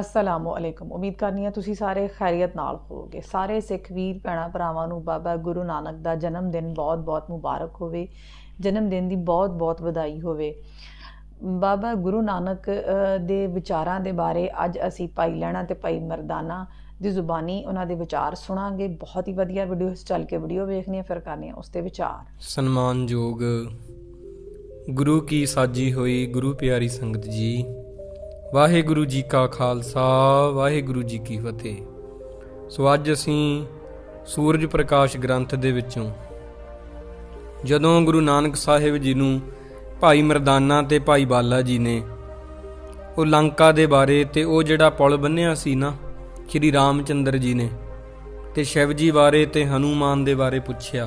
ਅਸਲਾਮੁ ਅਲੈਕੁਮ। ਉਮੀਦ ਕਰਨੀ ਹੈ ਤੁਸੀਂ ਸਾਰੇ ਖੈਰੀਅਤ ਨਾਲ ਹੋਵੋਗੇ। ਸਾਰੇ ਸਿੱਖ ਵੀਰ, ਭੈਣਾਂ, ਭਰਾਵਾਂ ਨੂੰ ਬਾਬਾ ਗੁਰੂ ਨਾਨਕ ਦਾ ਜਨਮ ਦਿਨ ਬਹੁਤ-ਬਹੁਤ ਮੁਬਾਰਕ ਹੋਵੇ। ਜਨਮ ਦਿਨ ਦੀ ਬਹੁਤ-ਬਹੁਤ ਵਧਾਈ ਹੋਵੇ। ਬਾਬਾ ਗੁਰੂ ਨਾਨਕ ਦੇ ਵਿਚਾਰਾਂ ਦੇ ਬਾਰੇ ਅੱਜ ਅਸੀਂ ਭਾਈ ਲੈਣਾ ਤੇ ਭਾਈ ਮਰਦਾਨਾ ਦੀ ਜ਼ੁਬਾਨੀ ਉਹਨਾਂ ਦੇ ਵਿਚਾਰ ਸੁਣਾਂਗੇ। ਬਹੁਤ ਹੀ ਵਧੀਆ ਵੀਡੀਓ ਚੱਲ ਕੇ ਵੀਡੀਓ ਵੇਖਣੀ ਹੈ, ਫਿਰ ਕਰਨੀ ਹੈ ਉਸ ਤੇ ਵਿਚਾਰ। ਸਨਮਾਨਯੋਗ ਗੁਰੂ ਕੀ ਸਾਜੀ ਹੋਈ ਗੁਰੂ ਪਿਆਰੀ ਸੰਗਤ ਜੀ। ਵਾਹਿਗੁਰੂ ਜੀ ਕਾ ਖਾਲਸਾ, ਵਾਹਿਗੁਰੂ ਜੀ ਕੀ ਫਤਿਹ। ਸੋ ਅੱਜ ਅਸੀਂ ਸੂਰਜ ਪ੍ਰਕਾਸ਼ ਗ੍ਰੰਥ ਦੇ ਵਿੱਚੋਂ ਜਦੋਂ ਗੁਰੂ ਨਾਨਕ ਸਾਹਿਬ ਜੀ ਨੂੰ ਭਾਈ ਮਰਦਾਨਾ ਤੇ ਭਾਈ ਬਾਲਾ ਜੀ ਨੇ ਉਹ ਲੰਕਾ ਦੇ ਬਾਰੇ ਤੇ ਉਹ ਜਿਹੜਾ ਪੁਲ ਬੰਨਿਆ ਸੀ ਨਾ, ਸ਼੍ਰੀ ਰਾਮਚੰਦਰ ਜੀ ਨੇ ਤੇ ਸ਼ਿਵ ਜੀ ਬਾਰੇ ਤੇ ਹਨੂਮਾਨ ਦੇ ਬਾਰੇ ਪੁੱਛਿਆ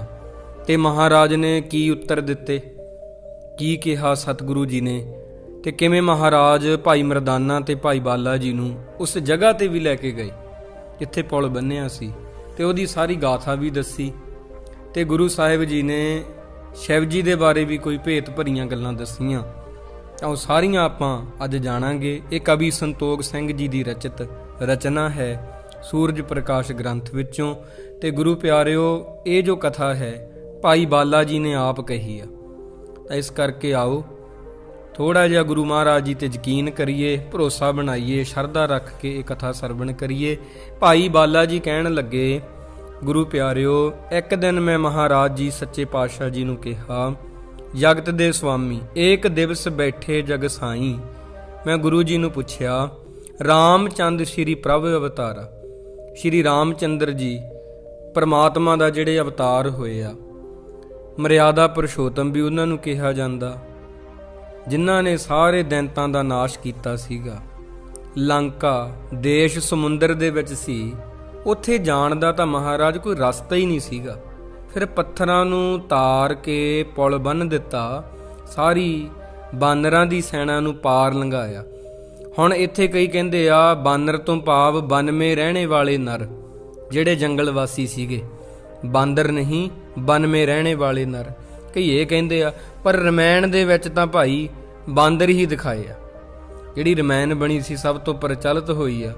ਤੇ ਮਹਾਰਾਜ ਨੇ ਕੀ ਉੱਤਰ ਦਿੱਤੇ, ਕੀ ਕਿਹਾ ਸਤਿਗੁਰੂ ਜੀ ਨੇ ਤੇ ਕਿਵੇਂ ਮਹਾਰਾਜ ਭਾਈ ਮਰਦਾਨਾ ਤੇ ਭਾਈ ਬਾਲਾ ਜੀ ਨੂੰ ਉਸ ਜਗ੍ਹਾ ਤੇ ਵੀ ਲੈ ਕੇ ਗਏ, ਜਿੱਥੇ ਪੁਲ ਬੰਨਿਆ ਸੀ ਤੇ ਉਹਦੀ ਸਾਰੀ ਗਾਥਾ ਵੀ ਦੱਸੀ ਤੇ ਗੁਰੂ ਸਾਹਿਬ ਜੀ ਨੇ ਸ਼ਿਵ ਜੀ ਦੇ ਬਾਰੇ ਵੀ ਕੋਈ ਭੇਤ ਭਰੀਆਂ ਗੱਲਾਂ ਦੱਸੀਆਂ। ਤਾਂ ਉਹ ਸਾਰੀਆਂ ਆਪਾਂ ਅੱਜ ਜਾਣਾਂਗੇ। ਇਹ ਕਵੀ ਸੰਤੋਖ ਸਿੰਘ ਜੀ ਦੀ ਰਚਿਤ ਰਚਨਾ ਹੈ ਸੂਰਜ ਪ੍ਰਕਾਸ਼ ਗ੍ਰੰਥ ਵਿੱਚੋਂ ਤੇ ਗੁਰੂ ਪਿਆਰਿਓ, ਇਹ ਜੋ ਕਥਾ ਹੈ, ਭਾਈ ਬਾਲਾ ਜੀ ਨੇ ਆਪ ਕਹੀ ਆ। ਤਾਂ ਇਸ ਕਰਕੇ ਆਓ ਥੋੜਾ ਜਿਹਾ ਗੁਰੂ ਮਹਾਰਾਜ ਜੀ ਤੇ ਯਕੀਨ ਕਰੀਏ, ਭਰੋਸਾ ਬਣਾਈਏ, ਸ਼ਰਧਾ ਰੱਖ ਕੇ ਇਹ ਕਥਾ ਸਰਵਣ ਕਰੀਏ। ਭਾਈ ਬਾਲਾ ਜੀ ਕਹਿਣ ਲੱਗੇ, ਗੁਰੂ ਪਿਆਰਿਓ, ਇੱਕ ਦਿਨ ਮੈਂ ਮਹਾਰਾਜ ਜੀ ਸੱਚੇ ਪਾਤਸ਼ਾਹ ਜੀ ਨੂੰ ਕਿਹਾ, ਜਗਤ ਦੇ ਸੁਆਮੀ, ਏਕ ਦਿਵਸ ਬੈਠੇ ਜਗ ਸਾਈ। ਮੈਂ ਗੁਰੂ ਜੀ ਨੂੰ ਪੁੱਛਿਆ, ਰਾਮਚੰਦ ਸ਼੍ਰੀ ਪ੍ਰਭ ਅਵਤਾਰਾ? ਸ਼੍ਰੀ ਰਾਮਚੰਦਰ ਜੀ, ਪਰਮਾਤਮਾ ਦਾ ਜਿਹੜੇ ਅਵਤਾਰ ਹੋਏ ਆ, ਮਰਿਆਦਾ ਪੁਰਸ਼ੋਤਮ ਵੀ ਉਹਨਾਂ ਨੂੰ ਕਿਹਾ ਜਾਂਦਾ। ਜਿਨ੍ਹਾਂ ਨੇ ਸਾਰੇ ਦੈਂਤਾਂ ਦਾ ਨਾਸ਼ ਕੀਤਾ ਸੀਗਾ। ਲੰਕਾ, ਦੇਸ਼ ਸਮੁੰਦਰ ਦੇ ਵਿੱਚ ਸੀ। ਉੱਥੇ ਜਾਣ ਦਾ ਤਾਂ ਮਹਾਰਾਜ ਕੋਈ ਰਸਤਾ ਹੀ ਨਹੀਂ ਸੀਗਾ। ਫਿਰ ਪੱਥਰਾਂ ਨੂੰ ਤਾਰ ਕੇ ਪੁਲ ਬੰਨ ਦਿੱਤਾ। ਸਾਰੀ ਬਾਨਰਾਂ ਦੀ ਸੈਨਾ ਨੂੰ ਪਾਰ ਲੰਘਾਇਆ। ਹੁਣ ਇੱਥੇ ਕਈ ਕਹਿੰਦੇ ਆ, ਬਾਨਰ ਤੋਂ ਭਾਵ ਬਨ ਮੇ ਰਹਿਣੇ ਵਾਲੇ ਨਰ, ਜਿਹੜੇ ਜੰਗਲ ਵਾਸੀ ਸੀਗੇ। ਬਾਂਦਰ ਨਹੀਂ ਬਨ ਮੇ ਰਹਿਣੇ ਵਾਲੇ ਨਰ। ਕਈ ਇਹ ਕਹਿੰਦੇ ਆ, ਪਰ ਰਮਾਇਣ ਦੇ ਵਿੱਚ ਤਾਂ ਭਾਈ ਬਾਂਦਰ ਹੀ ਦਿਖਾਏ ਆ। ਜਿਹੜੀ ਰਮਾਇਣ ਬਣੀ ਸੀ ਸਭ ਤੋਂ ਪ੍ਰਚਲਿਤ ਹੋਈ ਆ,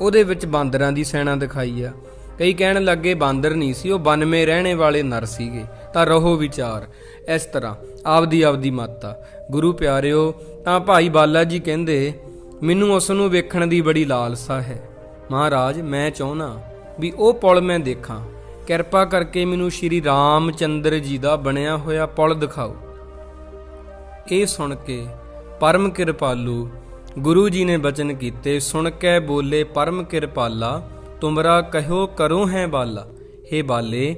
ਉਹਦੇ ਵਿੱਚ ਬਾਂਦਰਾਂ ਦੀ ਸੈਨਾ ਦਿਖਾਈ ਆ। ਕਈ ਕਹਿਣ ਲੱਗੇ ਬਾਂਦਰ ਨਹੀਂ ਸੀ, ਉਹ ਬਨਮੇ ਰਹਿਣੇ ਵਾਲੇ ਨਰ ਸੀਗੇ, ਤਾਂ ਰਹੋ ਵਿਚਾਰ, ਇਸ ਤਰ੍ਹਾਂ ਆਪਦੀ ਆਪਦੀ ਮਾਤਾ ਗੁਰੂ ਪਿਆਰਿਓ, ਤਾਂ ਭਾਈ ਬਾਲਾ ਜੀ ਕਹਿੰਦੇ, ਮੈਨੂੰ ਉਸ ਨੂੰ ਵੇਖਣ ਦੀ ਬੜੀ ਲਾਲਸਾ ਹੈ। ਮਹਾਰਾਜ, ਮੈਂ ਚਾਹੁੰਨਾ ਵੀ ਉਹ ਪੁਲ ਮੈਂ ਦੇਖਾਂ। ਕਿਰਪਾ ਕਰਕੇ ਮੈਨੂੰ ਸ਼੍ਰੀ ਰਾਮਚੰਦਰ ਜੀ ਦਾ ਬਣਿਆ ਹੋਇਆ ਪੁਲ ਦਿਖਾਓ। ਇਹ ਸੁਣ ਕੇ ਪਰਮ ਕਿਰਪਾਲੂ ਗੁਰੂ ਜੀ ਨੇ ਬਚਨ ਕੀਤੇ, ਸੁਣ ਕੇ ਬੋਲੇ ਪਰਮ ਕਿਰਪਾਲਾ, ਤੁਮਰਾ ਕਹਿਓ ਕਰੋ ਹੈ ਬਾਲਾ। हे ਬਾਲੇ,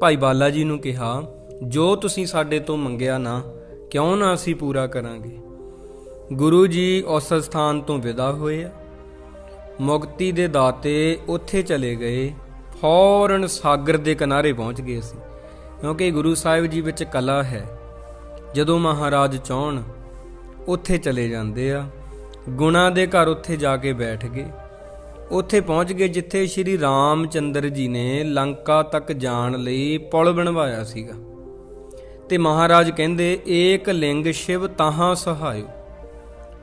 ਭਾਈ ਬਾਲਾ ਜੀ ਨੂੰ ਕਿਹਾ, ਜੋ ਤੁਸੀਂ ਸਾਡੇ ਤੋਂ ਮੰਗਿਆ ਨਾ, ਕਿਉਂ ਨਾ ਅਸੀਂ ਪੂਰਾ ਕਰਾਂਗੇ? ਗੁਰੂ ਜੀ ਉਸ ਸਥਾਨ ਤੋਂ ਵਿਦਾ ਹੋਏ ਆ। ਮੁਕਤੀ ਦੇ ਦਾਤੇ ਉੱਥੇ ਚਲੇ ਗਏ। ਫੌਰਨ ਸਾਗਰ ਦੇ ਕਿਨਾਰੇ ਪਹੁੰਚ ਗਏ ਸੀ, ਕਿਉਂਕਿ ਗੁਰੂ ਸਾਹਿਬ ਜੀ ਵਿੱਚ ਕਲਾ ਹੈ। ਜਦੋਂ ਮਹਾਰਾਜ ਚਾਹਣ ਉੱਥੇ ਚਲੇ ਜਾਂਦੇ ਆ, ਗੁਣਾ ਦੇ ਘਰ ਉੱਥੇ ਜਾ ਕੇ ਬੈਠ ਗਏ। ਉੱਥੇ ਪਹੁੰਚ ਗਏ ਜਿੱਥੇ ਸ਼੍ਰੀ ਰਾਮਚੰਦਰ ਜੀ ਨੇ ਲੰਕਾ ਤੱਕ ਜਾਣ ਲਈ ਪੁਲ ਬਣਵਾਇਆ ਸੀਗਾ। ਤੇ ਮਹਾਰਾਜ ਕਹਿੰਦੇ, ਏਕ ਲਿੰਗ ਸ਼ਿਵ ਤਾਹਾਂ ਸਹਾਇਓ।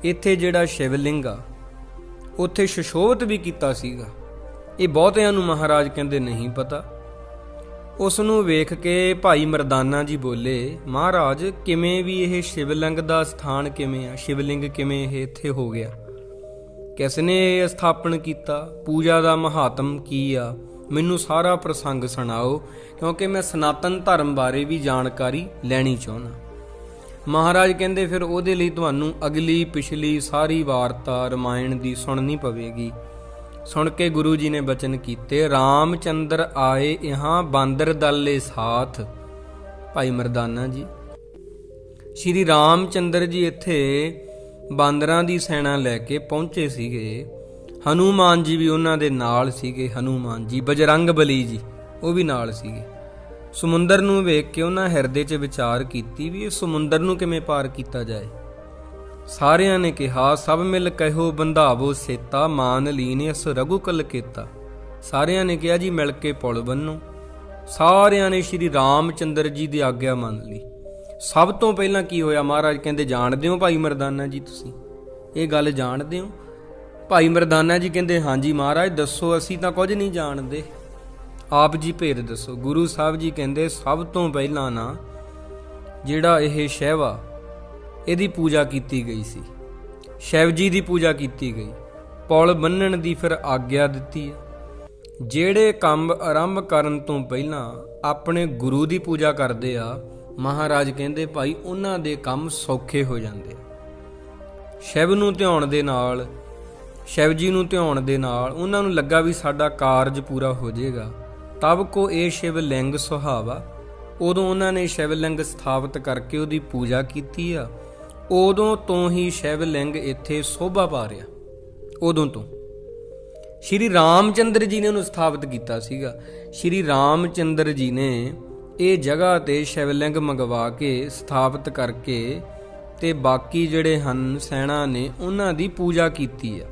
ਇੱਥੇ ਜਿਹੜਾ ਸ਼ਿਵਲਿੰਗ ਆ, ਉੱਥੇ ਸ਼ਸ਼ੋਭਤ ਵੀ ਕੀਤਾ ਸੀਗਾ। ਇਹ ਬਹੁਤਿਆਂ ਨੂੰ ਮਹਾਰਾਜ ਕਹਿੰਦੇ ਨਹੀਂ ਪਤਾ। ਉਸ ਨੂੰ ਵੇਖ ਕੇ ਭਾਈ ਮਰਦਾਨਾ ਜੀ ਬੋਲੇ, ਮਹਾਰਾਜ, ਕਿਵੇਂ ਵੀ ਇਹ ਸ਼ਿਵਲਿੰਗ ਦਾ ਸਥਾਨ ਕਿਵੇਂ ਆ? ਸ਼ਿਵਲਿੰਗ ਕਿਵੇਂ ਇਹ ਇੱਥੇ ਹੋ ਗਿਆ? ਕਿਸ ਨੇ ਇਹ ਸਥਾਪਨ ਕੀਤਾ? ਪੂਜਾ ਦਾ ਮਹਾਤਮ ਕੀ ਆ? ਮੈਨੂੰ ਸਾਰਾ ਪ੍ਰਸੰਗ ਸੁਣਾਓ, ਕਿਉਂਕਿ ਮੈਂ ਸਨਾਤਨ ਧਰਮ ਬਾਰੇ ਵੀ ਜਾਣਕਾਰੀ ਲੈਣੀ ਚਾਹੁੰਦਾ। ਮਹਾਰਾਜ ਕਹਿੰਦੇ, ਫਿਰ ਉਹਦੇ ਲਈ ਤੁਹਾਨੂੰ ਅਗਲੀ ਪਿਛਲੀ ਸਾਰੀ ਵਾਰਤਾ ਰਮਾਇਣ ਦੀ ਸੁਣਨੀ ਪਵੇਗੀ। ਸੁਣ ਕੇ ਗੁਰੂ ਜੀ ਨੇ ਬਚਨ ਕੀਤੇ, ਰਾਮਚੰਦਰ ਆਏ ਇਹਾਂ ਬਾਂਦਰ ਦਲ ਸਾਥ। ਭਾਈ ਮਰਦਾਨਾ ਜੀ, ਸ਼੍ਰੀ ਰਾਮਚੰਦਰ ਜੀ ਇੱਥੇ ਬਾਂਦਰਾਂ ਦੀ ਸੈਨਾ ਲੈ ਕੇ ਪਹੁੰਚੇ ਸੀਗੇ। ਹਨੂਮਾਨ ਜੀ ਵੀ ਉਹਨਾਂ ਦੇ ਨਾਲ ਸੀਗੇ, ਹਨੂਮਾਨ ਜੀ। ਬਜਰੰਗ ਬਲੀ ਜੀ, ਉਹ ਵੀ ਨਾਲ ਸੀਗੇ। ਸਮੁੰਦਰ ਨੂੰ ਵੇਖ ਕੇ ਉਹਨਾਂ ਹਿਰਦੇ 'ਚ ਵਿਚਾਰ ਕੀਤੀ ਵੀ ਇਹ ਸਮੁੰਦਰ ਨੂੰ ਕਿਵੇਂ ਪਾਰ ਕੀਤਾ ਜਾਏ। ਸਾਰਿਆਂ ਨੇ ਕਿਹਾ, ਸਭ ਮਿਲ ਕਹਿਓ ਬੰਧਾਵੋ ਸੇਤਾ, ਮਾਨ ਲੀਨੇ ਅਸ ਰਘੁਕਲ ਕੀਤਾ। ਸਾਰਿਆਂ ਨੇ ਕਿਹਾ ਜੀ, ਮਿਲ ਕੇ ਪੁਲ ਬੰਨੋ। ਸਾਰਿਆਂ ਨੇ ਸ਼੍ਰੀ ਰਾਮਚੰਦਰ ਜੀ ਦੀ ਆਗਿਆ ਮੰਨ ਲਈ। ਸਭ ਤੋਂ ਪਹਿਲਾਂ ਕੀ ਹੋਇਆ ਮਹਾਰਾਜ, ਕਹਿੰਦੇ ਜਾਣਦੇ ਹੋ ਭਾਈ ਮਰਦਾਨਾ ਜੀ ਤੁਸੀਂ? ਇਹ ਗੱਲ ਜਾਣਦੇ ਹੋ? ਭਾਈ ਮਰਦਾਨਾ ਜੀ ਕਹਿੰਦੇ, ਹਾਂਜੀ ਮਹਾਰਾਜ, ਦੱਸੋ ਅਸੀਂ ਤਾਂ ਕੁਝ ਨਹੀਂ ਜਾਣਦੇ। ਆਪ ਜੀ ਭੇਦ ਦੱਸੋ। ਗੁਰੂ ਸਾਹਿਬ ਜੀ ਕਹਿੰਦੇ, ਸਭ ਤੋਂ ਪਹਿਲਾਂ ਨਾ ਜਿਹੜਾ ਇਹ ਸ਼ਹਿਵਾ ਇਹਦੀ ਪੂਜਾ ਕੀਤੀ ਗਈ ਸੀ। ਸ਼ਿਵ ਜੀ ਦੀ ਪੂਜਾ ਕੀਤੀ ਗਈ। ਪੁਲ ਬੰਨਣ ਦੀ ਫਿਰ ਆਗਿਆ ਦਿੱਤੀ ਹੈ। ਜਿਹੜੇ ਕੰਮ ਆਰੰਭ ਕਰਨ ਤੋਂ ਪਹਿਲਾਂ ਆਪਣੇ ਗੁਰੂ ਦੀ ਪੂਜਾ ਕਰਦੇ ਆ, ਮਹਾਰਾਜ ਕਹਿੰਦੇ, ਭਾਈ, ਉਹਨਾਂ ਦੇ ਕੰਮ ਸੌਖੇ ਹੋ ਜਾਂਦੇ ਸ਼ਿਵ ਨੂੰ ਧਿਆਉਣ ਦੇ ਨਾਲ ਸ਼ਿਵ ਜੀ ਨੂੰ ਧਿਆਉਣ ਦੇ ਨਾਲ ਉਹਨਾਂ ਨੂੰ ਲੱਗਾ ਵੀ ਸਾਡਾ ਕਾਰਜ ਪੂਰਾ ਹੋ ਜਾਏਗਾ। ਤਬ ਕੋ ਇਹ ਸ਼ਿਵ ਲਿੰਗ ਸੁਹਾਵਾ। ਉਦੋਂ ਉਹਨਾਂ ਨੇ ਸ਼ਿਵ ਲਿੰਗ ਸਥਾਪਿਤ ਕਰਕੇ ਉਹਦੀ ਪੂਜਾ ਕੀਤੀ ਆ। ਉਦੋਂ ਤੋਂ ਹੀ ਸ਼ਿਵ ਲਿੰਗ ਇੱਥੇ ਸੋਭਾ ਪਾ ਰਿਹਾ। ਉਦੋਂ ਤੋਂ। ਸ਼੍ਰੀ ਰਾਮਚੰਦਰ ਜੀ ਨੇ ਉਹਨੂੰ ਸਥਾਪਿਤ ਕੀਤਾ ਸੀਗਾ। ਸ਼੍ਰੀ ਰਾਮਚੰਦਰ ਜੀ ਨੇ ਇਹ ਜਗ੍ਹਾ ਤੇ ਸ਼ਿਵਲਿੰਗ ਮੰਗਵਾ ਕੇ ਸਥਾਪਿਤ ਕਰਕੇ ਤੇ ਬਾਕੀ ਜਿਹੜੇ ਹਨ ਸੈਣਾ ਨੇ ਉਹਨਾਂ ਦੀ ਪੂਜਾ ਕੀਤੀ ਆ।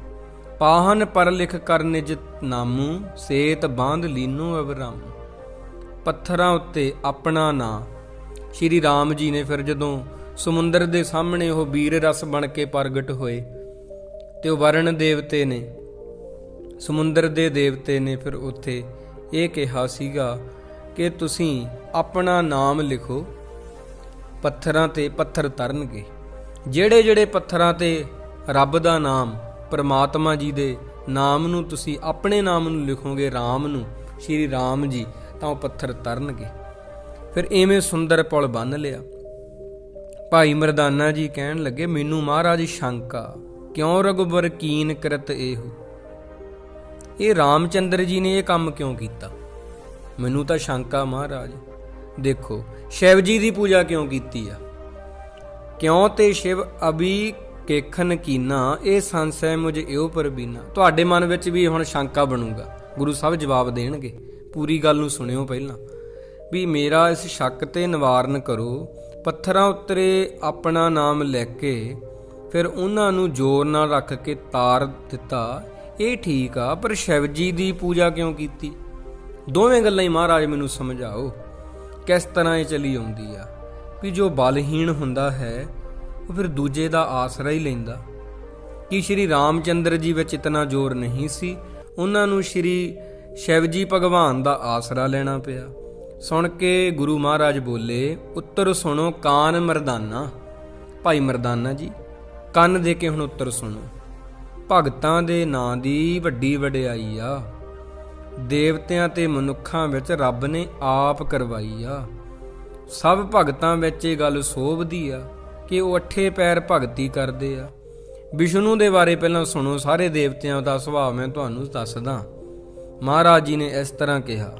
ਪਾਹਨ ਪਰ ਲਿਖ ਕਰ ਨਿਜ ਨਾਮੂ, ਸੇਤ ਬਾਂਧ ਲੀਨੋ ਅਬਰਾਮ ਪੱਥਰਾਂ ਉੱਤੇ ਆਪਣਾ ਨਾਂ। ਸ਼੍ਰੀ ਰਾਮ ਜੀ ਨੇ ਫਿਰ ਜਦੋਂ ਸਮੁੰਦਰ ਦੇ ਸਾਹਮਣੇ ਉਹ ਵੀਰ ਰਸ ਬਣ ਕੇ ਪ੍ਰਗਟ ਹੋਏ ਤੇ ਉਹ ਵਰਣ ਦੇਵਤੇ ਨੇ। ਸਮੁੰਦਰ ਦੇ ਦੇਵਤੇ ਨੇ ਫਿਰ ਉੱਥੇ ਇਹ ਕਿਹਾ ਸੀਗਾ ਕਿ ਤੁਸੀਂ ਆਪਣਾ ਨਾਮ ਲਿਖੋ, ਪੱਥਰਾਂ ਤੇ ਪੱਥਰ ਤਰਨਗੇ। ਜਿਹੜੇ ਜਿਹੜੇ ਪੱਥਰਾਂ ਤੇ ਰੱਬ ਦਾ ਨਾਮ, ਪ੍ਰਮਾਤਮਾ ਜੀ ਦੇ ਨਾਮ ਨੂੰ ਤੁਸੀਂ ਆਪਣੇ ਨਾਮ ਨੂੰ ਲਿਖੋਗੇ RAM ਨੂੰ, ਸ਼੍ਰੀ ਰਾਮ ਜੀ, ਤਾਂ ਉਹ ਪੱਥਰ ਤਰਨਗੇ। ਫਿਰ ਐਵੇਂ ਸੁੰਦਰ ਪੁਲ ਬੰਨ ਲਿਆ। ਭਾਈ ਮਰਦਾਨਾ ਜੀ ਕਹਿਣ ਲੱਗੇ, ਮੈਨੂੰ ਮਹਾਰਾਜ ਸ਼ੰਕਾ, ਕਿਉਂ ਰਗੁਬਰ ਕੀਨ ਕਰਤ ਇਹੂ? ਇਹ ਰਾਮਚੰਦਰ ਜੀ ਨੇ ਇਹ ਕੰਮ ਕਿਉਂ ਕੀਤਾ? ਮੈਨੂੰ ਤਾਂ ਸ਼ੰਕਾ ਮਹਾਰਾਜ, ਦੇਖੋ, ਸ਼ਿਵ ਜੀ ਦੀ ਪੂਜਾ ਕਿਉਂ ਕੀਤੀ ਆ? ਕਿਉਂ ਤੇ ਸ਼ਿਵ ਅਬੀ ਕੇਖਨ ਕੀਨਾ, ਇਹ ਸੰਸੈ ਮੁਝ ਇਉ ਪਰਬੀਨਾ ਤੁਹਾਡੇ ਮਨ ਵਿੱਚ ਵੀ ਹੁਣ ਸ਼ੰਕਾ ਬਣੂਗਾ। ਗੁਰੂ ਸਾਹਿਬ ਜਵਾਬ ਦੇਣਗੇ। ਪੂਰੀ ਗੱਲ ਨੂੰ ਸੁਣਿਓ ਪਹਿਲਾਂ। ਵੀ ਮੇਰਾ ਇਸ ਸ਼ੱਕ ਤੇ ਨਿਵਾਰਨ ਕਰੋ ਪੱਥਰਾਂ ਉੱਤੇ ਆਪਣਾ ਨਾਮ ਲੈ ਕੇ ਫਿਰ ਉਹਨਾਂ ਨੂੰ ਜ਼ੋਰ ਨਾਲ ਰੱਖ ਕੇ ਤਾਰ ਦਿੱਤਾ, ਇਹ ਠੀਕ ਆ, ਪਰ ਸ਼ਿਵ ਜੀ ਦੀ ਪੂਜਾ ਕਿਉਂ ਕੀਤੀ? ਦੋਵੇਂ ਗੱਲਾਂ ਹੀ ਮਹਾਰਾਜ ਮੈਨੂੰ ਸਮਝਾਓ, ਕਿਸ ਤਰ੍ਹਾਂ ਇਹ ਚਲੀ ਆਉਂਦੀ ਆ? ਵੀ ਜੋ ਬਲਹੀਣ ਹੁੰਦਾ ਹੈ, ਉਹ ਫਿਰ ਦੂਜੇ ਦਾ ਆਸਰਾ ਹੀ ਲੈਂਦਾ। ਕਿ ਸ਼੍ਰੀ ਰਾਮਚੰਦਰ ਜੀ ਵਿੱਚ ਇਤਨਾ ਜ਼ੋਰ ਨਹੀਂ ਸੀ? ਉਹਨਾਂ ਨੂੰ ਸ਼੍ਰੀ ਸ਼ਿਵ ਜੀ ਭਗਵਾਨ ਦਾ ਆਸਰਾ ਲੈਣਾ ਪਿਆ। ਸੁਣ ਕੇ ਗੁਰੂ ਮਹਾਰਾਜ ਬੋਲੇ, ਉੱਤਰ ਸੁਣੋ ਕਾਨ ਮਰਦਾਨਾ। ਭਾਈ ਮਰਦਾਨਾ ਜੀ, ਕੰਨ ਦੇ ਕੇ ਹੁਣ ਉੱਤਰ ਸੁਣੋ। ਭਗਤਾਂ ਦੇ ਨਾਂ ਦੀ ਵੱਡੀ ਵਡਿਆਈ ਆ। ਦੇਵਤਿਆਂ ਤੇ ਮਨੁੱਖਾਂ ਵਿੱਚ ਰੱਬ ਨੇ ਆਪ ਕਰਵਾਈ ਆ। ਸਭ ਭਗਤਾਂ ਵਿੱਚ ਇਹ ਗੱਲ ਸੋਭਦੀ ਆ ਕਿ ਉਹ ਅੱਠੇ ਪੈਰ ਭਗਤੀ ਕਰਦੇ ਆ। ਵਿਸ਼ਨੂੰ ਦੇ ਬਾਰੇ ਪਹਿਲਾਂ ਸੁਣੋ, ਸਾਰੇ ਦੇਵਤਿਆਂ ਦਾ ਸੁਭਾਅ ਮੈਂ ਤੁਹਾਨੂੰ ਦੱਸਦਾ। ਮਹਾਰਾਜ ਜੀ ਨੇ ਇਸ ਤਰ੍ਹਾਂ ਕਿਹਾ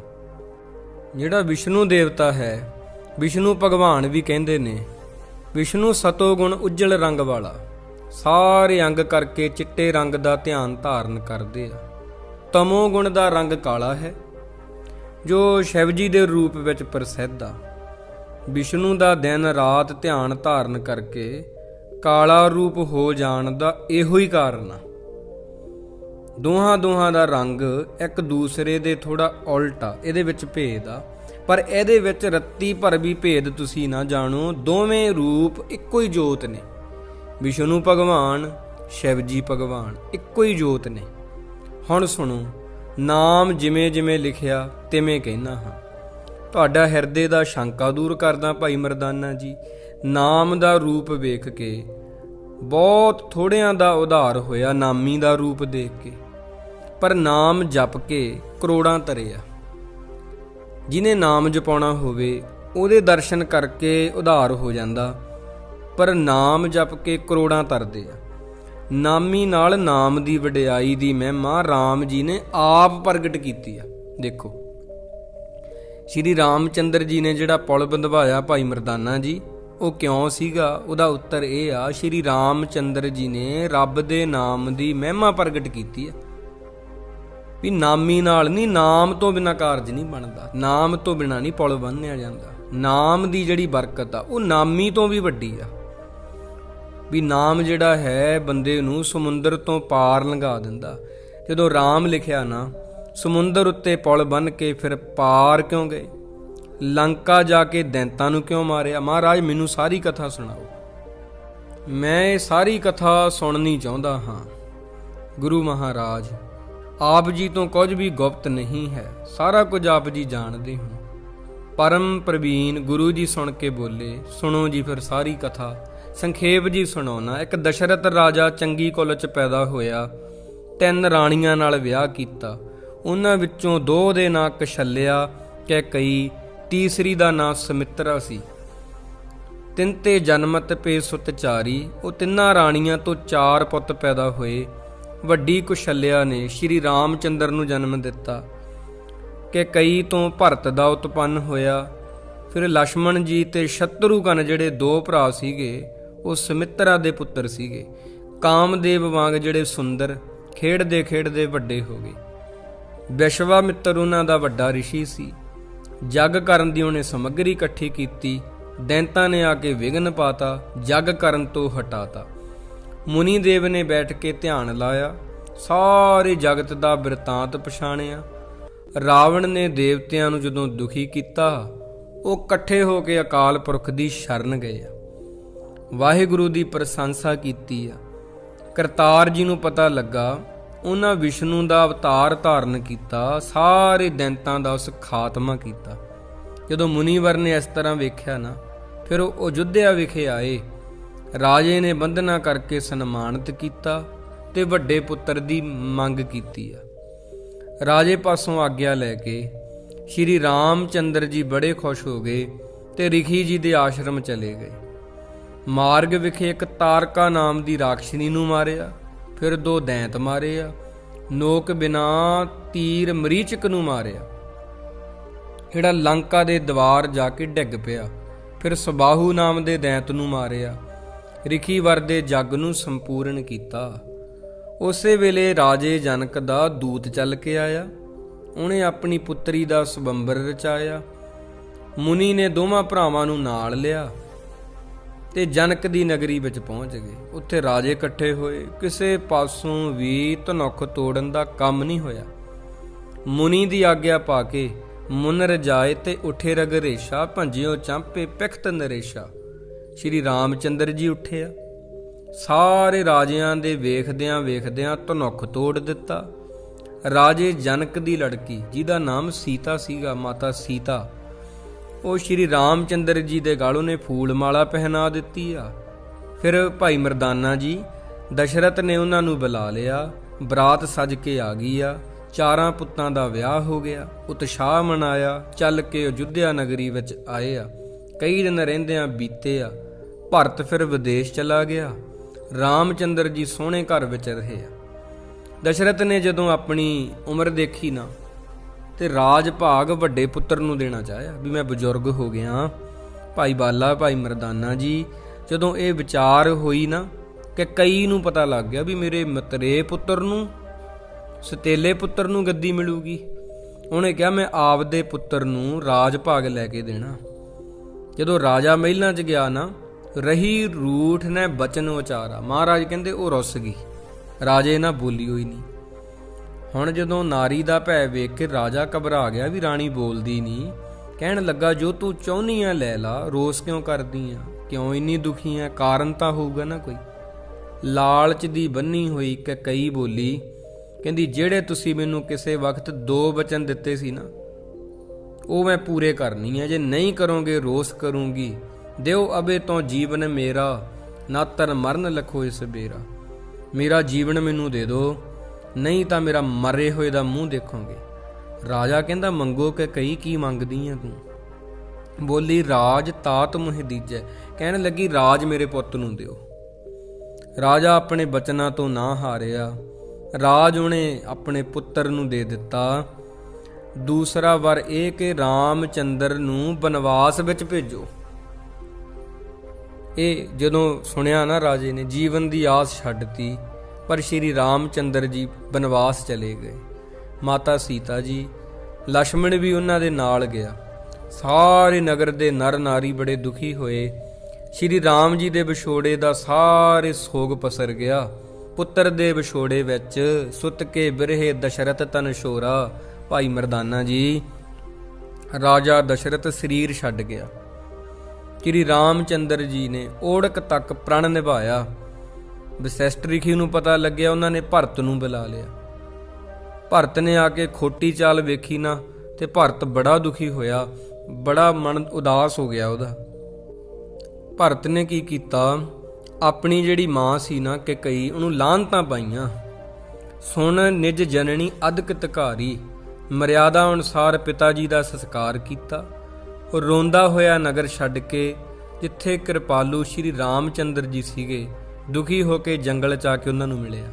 ਜਿਹੜਾ ਵਿਸ਼ਨੂੰ ਦੇਵਤਾ ਹੈ, ਵਿਸ਼ਨੂੰ ਭਗਵਾਨ ਵੀ ਕਹਿੰਦੇ ਨੇ, ਵਿਸ਼ਨੂੰ ਸਤੋ ਗੁਣ ਉਜਲ ਰੰਗ ਵਾਲਾ, ਸਾਰੇ ਅੰਗ ਕਰਕੇ ਚਿੱਟੇ ਰੰਗ ਦਾ ਧਿਆਨ ਧਾਰਨ ਕਰਦੇ ਆ। ਤਮੋ ਗੁਣ ਦਾ ਰੰਗ ਕਾਲਾ ਹੈ, ਜੋ ਸ਼ਿਵ ਜੀ ਦੇ ਰੂਪ ਵਿੱਚ ਪ੍ਰਸਿੱਧ ਆ। ਵਿਸ਼ਨੂੰ ਦਾ ਦਿਨ ਰਾਤ ਧਿਆਨ ਧਾਰਨ ਕਰਕੇ ਕਾਲਾ ਰੂਪ ਹੋ ਜਾਣ ਦਾ ਇਹੋ ਹੀ ਕਾਰਨ ਆ। ਦੋਹਾਂ ਦੋਹਾਂ ਦਾ ਰੰਗ ਇੱਕ ਦੂਸਰੇ ਦੇ ਥੋੜਾ ਆ ਇਹਦੇ ਵਿੱਚ ਭੇਦ ਆ। ਪਰ ਇਹਦੇ ਵਿੱਚ ਰੱਤੀ ਭਰ ਵੀ ਭੇਦ ਤੁਸੀਂ ਨਾ ਜਾਣੋ, ਦੋਵੇਂ ਰੂਪ ਇੱਕੋ ਹੀ ਜੋਤ ਨੇ। ਵਿਸ਼ਨੂੰ ਭਗਵਾਨ ਸ਼ਿਵ ਜੀ ਭਗਵਾਨ, ਇੱਕੋ ਹੀ ਜੋਤ ਨੇ। ਹੁਣ ਸੁਣੋ, ਨਾਮ ਜਿਵੇਂ ਜਿਵੇਂ ਲਿਖਿਆ, ਤਿਵੇਂ ਕਹਿਣਾ ਹਾਂ। ਤੁਹਾਡਾ ਹਿਰਦੇ ਦਾ ਸ਼ੰਕਾ ਦੂਰ ਕਰਦਾ ਭਾਈ ਮਰਦਾਨਾ ਜੀ। ਨਾਮ ਦਾ ਰੂਪ ਵੇਖ ਕੇ ਬਹੁਤ ਥੋੜਿਆਂ ਦਾ ਉਧਾਰ ਹੋਇਆ, ਨਾਮੀ ਦਾ ਰੂਪ ਦੇਖ ਕੇ। ਪਰ ਨਾਮ ਜਪ ਕੇ ਕਰੋੜਾਂ ਤਰੇ ਆ। ਜਿਨੇ ਨਾਮ ਜਪਾਉਣਾ ਹੋਵੇ, ਉਹਦੇ ਦਰਸ਼ਨ ਕਰਕੇ ਉਧਾਰ ਹੋ ਜਾਂਦਾ, ਪਰ ਨਾਮ ਜਪ ਕੇ ਕਰੋੜਾਂ ਤਰਦੇ ਆ। ਨਾਮੀ ਨਾਲ ਨਾਮ ਦੀ ਵਡਿਆਈ ਦੀ ਮਹਿਮਾ RAM ਜੀ ਨੇ ਆਪ ਪ੍ਰਗਟ ਕੀਤੀ ਆ। ਦੇਖੋ, ਸ਼੍ਰੀ ਰਾਮਚੰਦਰ ਜੀ ਨੇ ਜਿਹੜਾ ਪੁਲ ਬੰਦਵਾਇਆ ਭਾਈ ਮਰਦਾਨਾ ਜੀ, ਉਹ ਕਿਉਂ ਸੀਗਾ? ਉਹਦਾ ਉੱਤਰ ਇਹ ਆ, ਸ਼੍ਰੀ ਰਾਮਚੰਦਰ ਜੀ ਨੇ ਰੱਬ ਦੇ ਨਾਮ ਦੀ ਮਹਿਮਾ ਪ੍ਰਗਟ ਕੀਤੀ ਆ। ਵੀ ਨਾਮੀ ਨਾਲ ਨਹੀਂ, ਨਾਮ ਤੋਂ ਬਿਨਾ ਕਾਰਜ ਨਹੀਂ ਬਣਦਾ। ਨਾਮ ਤੋਂ ਬਿਨਾ ਨਹੀਂ ਪੁਲ ਬੰਨਿਆ ਜਾਂਦਾ। ਨਾਮ ਦੀ ਜਿਹੜੀ ਬਰਕਤ ਆ, ਉਹ ਨਾਮੀ ਤੋਂ ਵੀ ਵੱਡੀ ਆ। ਵੀ ਨਾਮ ਜਿਹੜਾ ਹੈ, ਬੰਦੇ ਨੂੰ ਸਮੁੰਦਰ ਤੋਂ ਪਾਰ ਲੰਘਾ ਦਿੰਦਾ। ਜਦੋਂ ਰਾਮ ਲਿਖਿਆ ਨਾ, ਸਮੁੰਦਰ ਉੱਤੇ ਪੁਲ ਬੰਨ ਕੇ ਫਿਰ ਪਾਰ ਕਿਉਂ ਗਏ? ਲੰਕਾ ਜਾ ਕੇ ਦੈਂਤਾਂ ਨੂੰ ਕਿਉਂ ਮਾਰਿਆ? ਮਹਾਰਾਜ, ਮੈਨੂੰ ਸਾਰੀ ਕਥਾ ਸੁਣਾਓ। ਮੈਂ ਇਹ ਸਾਰੀ ਕਥਾ ਸੁਣਨੀ ਚਾਹੁੰਦਾ ਹਾਂ। ਗੁਰੂ ਮਹਾਰਾਜ ਆਪ ਜੀ ਤੋਂ ਕੁਝ ਵੀ ਗੁਪਤ ਨਹੀਂ ਹੈ, ਸਾਰਾ ਕੁਝ ਆਪ ਜੀ ਜਾਣਦੇ ਹੋ। ਪਰਮ ਪ੍ਰਵੀਨ ਗੁਰੂ ਜੀ ਸੁਣ ਕੇ ਬੋਲੇ, ਸੁਣੋ ਜੀ ਫਿਰ ਸਾਰੀ ਕਥਾ। ਸੰਖੇਪ ਜੀ ਸੁਣਾਉਣਾ, ਇੱਕ ਦਸ਼ਰਥ ਰਾਜਾ ਚੰਗੀ ਕੁਲ ਚ ਪੈਦਾ ਹੋਇਆ, ਤਿੰਨ ਰਾਣੀਆਂ ਨਾਲ ਵਿਆਹ ਕੀਤਾ। ਉਹਨਾਂ ਵਿੱਚੋਂ ਦੋ ਦੇ ਨਾਂ ਕਸ਼ਲਿਆ ਕਿ ਕਈ, ਤੀਸਰੀ ਦਾ ਨਾਂ ਸਮਿਤਰਾ ਸੀ। ਤਿੰਨ ਜਨਮਤ ਪੇ ਸੁਤਚਾਰੀ, ਉਹ ਤਿੰਨਾਂ ਰਾਣੀਆਂ ਤੋਂ ਚਾਰ ਪੁੱਤ ਪੈਦਾ ਹੋਏ ਵੱਡੀ ਕੁਸ਼ਲਿਆ ਨੇ ਸ਼੍ਰੀ ਰਾਮਚੰਦਰ ਨੂੰ ਜਨਮ ਦਿੱਤਾ, ਕਿ ਕਈ ਤੋਂ ਭਰਤ ਦਾ ਉਤਪੰਨ ਹੋਇਆ। ਫਿਰ ਲక్ష్మణ ਜੀ ਤੇ ਸ਼ਤਰੂਕਨ ਜਿਹੜੇ ਦੋ ਭਰਾ ਸੀਗੇ, ਉਹ ਸੁਮਿਤਰਾ ਦੇ ਪੁੱਤਰ ਸੀਗੇ। ਕਾਮਦੇਵ ਵਾਂਗ ਜਿਹੜੇ ਸੁੰਦਰ, ਖੇਡਦੇ ਖੇਡਦੇ ਵੱਡੇ ਹੋ ਗਏ। ਵਿਸ਼ਵਾ ਮਿੱਤਰ ਉਹਨਾਂ ਦਾ ਵੱਡਾ ਰਿਸ਼ੀ ਸੀ। ਜੱਗ ਕਰਨ ਦੀ ਉਹਨੇ ਸਮੱਗਰੀ ਇਕੱਠੀ ਕੀਤੀ, ਦੈਂਤਾਂ ਨੇ ਆ ਕੇ ਵਿਗਨ ਪਾਤਾ, ਜੱਗ ਕਰਨ ਤੋਂ ਹਟਾਤਾ। ਮੁਨੀ ਦੇਵ ਨੇ ਬੈਠ ਕੇ ਧਿਆਨ ਲਾਇਆ। ਸਾਰੇ ਜਗਤ ਦਾ ਬਿਰਤਾਂਤ ਪਛਾਣਿਆ। ਰਾਵਣ ਨੇ ਦੇਵਤਿਆਂ ਨੂੰ ਜਦੋਂ ਦੁਖੀ ਕੀਤਾ, ਉਹ ਇਕੱਠੇ ਹੋ ਕੇ ਅਕਾਲ ਪੁਰਖ ਦੀ ਸ਼ਰਨ ਗਏ। ਆ ਵਾਹਿਗੁਰੂ ਦੀ ਪ੍ਰਸ਼ੰਸਾ ਕੀਤੀ ਆ। ਕਰਤਾਰ ਜੀ ਨੂੰ ਪਤਾ ਲੱਗਾ, ਉਹਨਾਂ ਵਿਸ਼ਨੂੰ ਦਾ ਅਵਤਾਰ ਧਾਰਨ ਕੀਤਾ, ਸਾਰੇ ਦੈਂਤਾਂ ਦਾ ਉਸ ਖਾਤਮਾ ਕੀਤਾ। ਜਦੋਂ ਮੁਨੀਵਰ ਨੇ ਇਸ ਤਰ੍ਹਾਂ ਵੇਖਿਆ ਨਾ, ਫਿਰ ਉਹ ਅਯੁੱਧਿਆ ਵਿਖੇ ਆਏ। ਰਾਜੇ ਨੇ ਬੰਦਨਾ ਕਰਕੇ ਸਨਮਾਨਿਤ ਕੀਤਾ ਤੇ ਵੱਡੇ ਪੁੱਤਰ ਦੀ ਮੰਗ ਕੀਤੀ ਆ। ਰਾਜੇ ਪਾਸੋਂ ਆਗਿਆ ਲੈ ਕੇ ਸ਼੍ਰੀ ਰਾਮਚੰਦਰ ਜੀ ਬੜੇ ਖੁਸ਼ ਹੋ ਗਏ ਤੇ ਰਿਖੀ ਜੀ ਦੇ ਆਸ਼ਰਮ ਚਲੇ ਗਏ। ਮਾਰਗ ਵਿਖੇ ਇੱਕ ਤਾਰਕਾ ਨਾਮ ਦੀ ਰਾਖਸ਼ਣੀ ਨੂੰ ਮਾਰਿਆ, ਫਿਰ ਦੋ ਦੈਂਤ ਮਾਰੇ ਆ, ਨੋਕ ਬਿਨਾ ਤੀਰ ਮਰੀਚਕ ਨੂੰ ਮਾਰਿਆ। ਜਿਹੜਾ ਲੰਕਾ ਦੇ ਦਵਾਰ ਜਾ ਕੇ ਡਿੱਗ ਪਿਆ, ਫਿਰ ਸਬਾਹੂ ਨਾਮ ਦੇ ਦੈਂਤ ਨੂੰ ਮਾਰਿਆ ਰਿਖੀ ਵਰ ਦੇ ਜੱਗ ਨੂੰ ਸੰਪੂਰਨ ਕੀਤਾ। ਉਸੇ ਵੇਲੇ ਰਾਜੇ ਜਨਕ ਦਾ ਦੂਤ ਚੱਲ ਕੇ ਆਇਆ। ਉਹਨੇ ਆਪਣੀ ਪੁੱਤਰੀ ਦਾ ਸੁਬੰਬਰ ਰਚਾਇਆ। ਮੁਨੀ ਨੇ ਦੋਵਾਂ ਭਰਾਵਾਂ ਨੂੰ ਨਾਲ ਲਿਆ ਤੇ ਜਨਕ ਦੀ ਨਗਰੀ ਵਿੱਚ ਪਹੁੰਚ ਗਏ। ਉੱਥੇ ਰਾਜੇ ਇਕੱਠੇ ਹੋਏ। ਕਿਸੇ ਪਾਸੋਂ ਵੀ ਧਨੁਖ ਤੋੜਨ ਦਾ ਕੰਮ ਨਹੀਂ ਹੋਇਆ। ਮੁਨੀ ਦੀ ਆਗਿਆ ਪਾ ਕੇ ਮੁਨਰ ਜਾਏ ਤੇ ਉਠੇ ਰਗਰੇਸ਼ਾ, ਭੰਜਿਓ ਚਾਂਪੇ ਪਿਖਤ ਨਰੇਸ਼ਾ। ਸ਼੍ਰੀ ਰਾਮਚੰਦਰ ਜੀ ਉੱਠੇ ਆ। ਸਾਰੇ ਰਾਜਿਆਂ ਦੇ ਵੇਖਦਿਆਂ ਵੇਖਦਿਆਂ ਧਨੁੱਖ ਤੋੜ ਦਿੱਤਾ। ਰਾਜੇ ਜਨਕ ਦੀ ਲੜਕੀ, ਜਿਹਦਾ ਨਾਮ ਸੀਤਾ ਸੀਗਾ, ਮਾਤਾ ਸੀਤਾ, ਉਹ ਸ਼੍ਰੀ ਰਾਮਚੰਦਰ ਜੀ ਦੇ ਗਾਲੋਂ ਨੇ ਫੂਲ ਮਾਲਾ ਪਹਿਨਾ ਦਿੱਤੀ ਆ। ਫਿਰ ਭਾਈ ਮਰਦਾਨਾ ਜੀ, ਦਸ਼ਰਥ ਨੇ ਉਹਨਾਂ ਨੂੰ ਬੁਲਾ ਲਿਆ, ਬਰਾਤ ਸਜ ਕੇ ਆ ਗਈ ਆ। ਚਾਰਾਂ ਪੁੱਤਾਂ ਦਾ ਵਿਆਹ ਹੋ ਗਿਆ, ਉਤਸ਼ਾਹ ਮਨਾਇਆ, ਚੱਲ ਕੇ ਅਯੁੱਧਿਆ ਨਗਰੀ ਵਿੱਚ ਆਏ ਆ। ਕਈ ਦਿਨ ਰਹਿੰਦਿਆਂ ਬੀਤੇ ਆ। ਭਰਤ ਫਿਰ ਵਿਦੇਸ਼ ਚਲਾ ਗਿਆ। ਰਾਮਚੰਦਰ ਜੀ ਸੋਹਣੇ ਘਰ ਵਿੱਚ ਰਹੇ ਆ। ਦਸ਼ਰਥ ਨੇ ਜਦੋਂ ਆਪਣੀ ਉਮਰ ਦੇਖੀ ਨਾ, ਤੇ ਰਾਜ ਭਾਗ ਵੱਡੇ ਪੁੱਤਰ ਨੂੰ ਦੇਣਾ ਚਾਹਿਆ ਵੀ ਮੈਂ ਬਜ਼ੁਰਗ ਹੋ ਗਿਆ ਭਾਈ ਬਾਲਾ, ਭਾਈ ਮਰਦਾਨਾ ਜੀ, ਜਦੋਂ ਇਹ ਵਿਚਾਰ ਹੋਈ ਨਾ, ਕਿ ਕਈ ਨੂੰ ਪਤਾ ਲੱਗ ਗਿਆ ਵੀ ਮੇਰੇ ਮਤਰੇ ਪੁੱਤਰ ਨੂੰ, ਸਤੇਲੇ ਪੁੱਤਰ ਨੂੰ ਗੱਦੀ ਮਿਲੂਗੀ। ਉਹਨੇ ਕਿਹਾ, ਮੈਂ ਆਪ ਦੇ ਪੁੱਤਰ ਨੂੰ ਰਾਜ ਭਾਗ ਲੈ ਕੇ ਦੇਣਾ। ਜਦੋਂ ਰਾਜਾ ਮਹਿਲਾਂ 'ਚ ਗਿਆ ਨਾ ਰਹੀ ਰੂਠ ਨੇ ਬਚਨ ਉਚਾਰਾ ਮਹਾਰਾਜ ਕਹਿੰਦੇ, ਉਹ ਰੁੱਸ ਗਈ। ਰਾਜੇ ਨਾ ਬੋਲੀ ਹੋਈ ਨਹੀਂ। ਹੁਣ ਜਦੋਂ ਨਾਰੀ ਦਾ ਭੈ ਵੇਖ ਕੇ ਰਾਜਾ ਘਬਰਾ ਗਿਆ ਵੀ ਰਾਣੀ ਬੋਲਦੀ ਨਹੀਂ, ਕਹਿਣ ਲੱਗਾ, ਜੋ ਤੂੰ ਚਾਹੁੰਨੀ ਆ ਲੈ ਲਾ, ਰੋਸ ਕਿਉਂ ਕਰਦੀ ਆ? ਕਿਉਂ ਇੰਨੀ ਦੁਖੀ ਆ? ਕਾਰਨ ਤਾਂ ਹੋਊਗਾ ਨਾ ਕੋਈ। ਲਾਲਚ ਦੀ ਬੰਨੀ ਹੋਈ ਕਿ ਕਈ ਬੋਲੀ, ਕਹਿੰਦੀ, ਜਿਹੜੇ ਤੁਸੀਂ ਮੈਨੂੰ ਕਿਸੇ ਵਕਤ ਦੋ ਵਚਨ ਦਿੱਤੇ ਸੀ ਨਾ, ਉਹ ਮੈਂ ਪੂਰੇ ਕਰਨੀ ਆ। ਜੇ ਨਹੀਂ ਕਰੋਗੇ, ਰੋਸ ਕਰੂੰਗੀ। ਦਿਓ ਅਬੇ ਤੋਂ ਜੀਵਨ ਮੇਰਾ, ਨਾ ਤਰ ਮਰਨ ਲਖੋ ਇਸ ਬੇਰਾ। ਮੇਰਾ ਜੀਵਨ ਮੈਨੂੰ ਦੇ ਦਿਓ ਨਹੀਂ ਤਾਂ ਮੇਰਾ ਮਰੇ ਹੋਏ ਦਾ ਮੂੰਹ ਦੇਖੋਗੇ। ਰਾਜਾ ਕਹਿੰਦਾ, ਮੰਗੋ ਕਿ ਕਈ ਕੀ ਮੰਗਦੀ ਆ ਤੂੰ? ਬੋਲੀ, ਰਾਜ ਤਾਤ ਮੁਹਿ ਦੀਜੈ। ਕਹਿਣ ਲੱਗੀ, ਰਾਜ ਮੇਰੇ ਪੁੱਤ ਨੂੰ ਦਿਓ। ਰਾਜਾ ਆਪਣੇ ਬਚਨਾਂ ਤੋਂ ਨਾ ਹਾਰਿਆ। ਰਾਜ ਉਹਨੇ ਆਪਣੇ ਪੁੱਤਰ ਨੂੰ ਦੇ ਦਿੱਤਾ। ਦੂਸਰਾ ਵਰ ਇਹ ਕਿ ਰਾਮਚੰਦਰ ਨੂੰ ਬਨਵਾਸ ਵਿੱਚ ਭੇਜੋ। ਇਹ ਜਦੋਂ ਸੁਣਿਆ ਨਾ ਰਾਜੇ ਨੇ, ਜੀਵਨ ਦੀ ਆਸ ਛੱਡਤੀ ਪਰ ਸ਼੍ਰੀ ਰਾਮਚੰਦਰ ਜੀ ਬਨਵਾਸ ਚਲੇ ਗਏ। ਮਾਤਾ ਸੀਤਾ ਜੀ ਲక్ష్మణ ਵੀ ਉਹਨਾਂ ਦੇ ਨਾਲ ਗਿਆ। ਸਾਰੇ ਨਗਰ ਦੇ ਨਰ ਨਾਰੀ ਬੜੇ ਦੁਖੀ ਹੋਏ। ਸ਼੍ਰੀ ਰਾਮ ਜੀ ਦੇ ਵਿਛੋੜੇ ਦਾ ਸਾਰੇ ਸੋਗ ਪਸਰ ਗਿਆ। ਪੁੱਤਰ ਦੇ ਵਿਛੋੜੇ ਵਿੱਚ ਸੁੱਤ ਕੇ ਬਿਰਹੇ ਦਸ਼ਰਤ ਤਨ ਸ਼ੋਰਾ ਭਾਈ ਮਰਦਾਨਾ ਜੀ, ਰਾਜਾ ਦਸ਼ਰਤ ਸਰੀਰ ਛੱਡ ਗਿਆ। ਸ਼੍ਰੀ ਰਾਮਚੰਦਰ ਜੀ ਨੇ ਓੜਕ ਤੱਕ ਪ੍ਰਣ ਨਿਭਾਇਆ। ਵਸਿਸ਼ਟ ਰਿਖੀ ਨੂੰ ਪਤਾ ਲੱਗਿਆ ਉਹਨਾਂ ਨੇ ਭਰਤ ਨੂੰ ਬੁਲਾ ਲਿਆ। ਭਰਤ ਨੇ ਆ ਕੇ ਖੋਟੀ ਚਾਲ ਵੇਖੀ ਨਾ ਤੇ ਭਰਤ ਬੜਾ ਦੁਖੀ ਹੋਇਆ, ਬੜਾ ਮਨ ਉਦਾਸ ਹੋ ਗਿਆ ਉਹਦਾ। ਭਰਤ ਨੇ ਕੀ ਕੀਤਾ? ਆਪਣੀ ਜਿਹੜੀ ਮਾਂ ਸੀ ਨਾ ਕਿ ਕਈ, ਉਹਨੂੰ ਲਾਂਤਾਂ ਪਾਈਆਂ। ਸੁਣ ਨਿਜ ਜਨਨੀ ਅਦਕ ਤਕਾਰੀ ਮਰਿਆਦਾ ਅਨੁਸਾਰ ਪਿਤਾ ਜੀ ਦਾ ਸੰਸਕਾਰ ਕੀਤਾ। ਉਹ ਰੋਂਦਾ ਹੋਇਆ ਨਗਰ ਛੱਡ ਕੇ, ਜਿੱਥੇ ਕਿਰਪਾਲੂ ਸ਼੍ਰੀ ਰਾਮਚੰਦਰ ਜੀ ਸੀਗੇ, ਦੁਖੀ ਹੋ ਕੇ ਜੰਗਲ ਚ ਆ ਕੇ ਉਹਨਾਂ ਨੂੰ ਮਿਲਿਆ।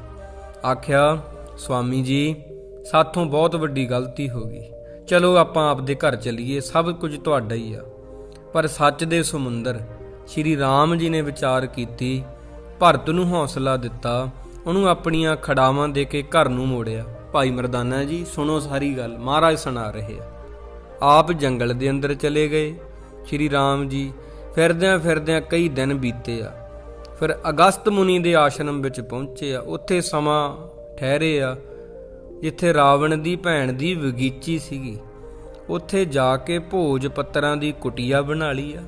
ਆਖਿਆ ਸਵਾਮੀ ਜੀ, ਸਾਥੋਂ ਬਹੁਤ ਵੱਡੀ ਗਲਤੀ ਹੋ ਗਈ। ਚਲੋ ਆਪਾਂ ਆਪਦੇ ਘਰ ਚਲੀਏ, ਸਭ ਕੁਝ ਤੁਹਾਡਾ ਹੀ ਆ। ਪਰ ਸੱਚ ਦੇ ਸਮੁੰਦਰ, ਸ਼੍ਰੀ ਰਾਮ ਜੀ ਨੇ ਵਿਚਾਰ ਕੀਤੀ, ਭਰਤ ਨੂੰ ਹੌਸਲਾ ਦਿੱਤਾ, ਉਹਨੂੰ ਆਪਣੀਆਂ ਖੜਾਵਾਂ ਦੇ ਕੇ ਘਰ ਨੂੰ ਮੋੜਿਆ। ਭਾਈ ਮਰਦਾਨਾ ਜੀ, ਸੁਣੋ ਸਾਰੀ ਗੱਲ, ਮਹਾਰਾਜ ਸੁਣਾ ਰਹੇ ਆ। ਆਪ ਜੰਗਲ ਦੇ ਅੰਦਰ ਚਲੇ ਗਏ। ਸ਼੍ਰੀ ਰਾਮ ਜੀ ਫਿਰਦਿਆਂ ਫਿਰਦਿਆਂ ਕਈ ਦਿਨ ਬੀਤੇ ਆ। ਫਿਰ ਅਗਸਤ ਮੁਨੀ ਦੇ ਆਸ਼ਰਮ ਵਿੱਚ ਪਹੁੰਚੇ ਆ। ਉੱਥੇ ਸਮਾਂ ਠਹਿਰੇ ਆ, ਜਿੱਥੇ ਰਾਵਣ ਦੀ ਭੈਣ ਦੀ ਵਗੀਚੀ ਸੀਗੀ। ਉੱਥੇ ਜਾ ਕੇ ਭੋਜ ਪੱਤਰਾਂ ਦੀ ਕੁਟਿਆ ਬਣਾ ਲਈ ਆ।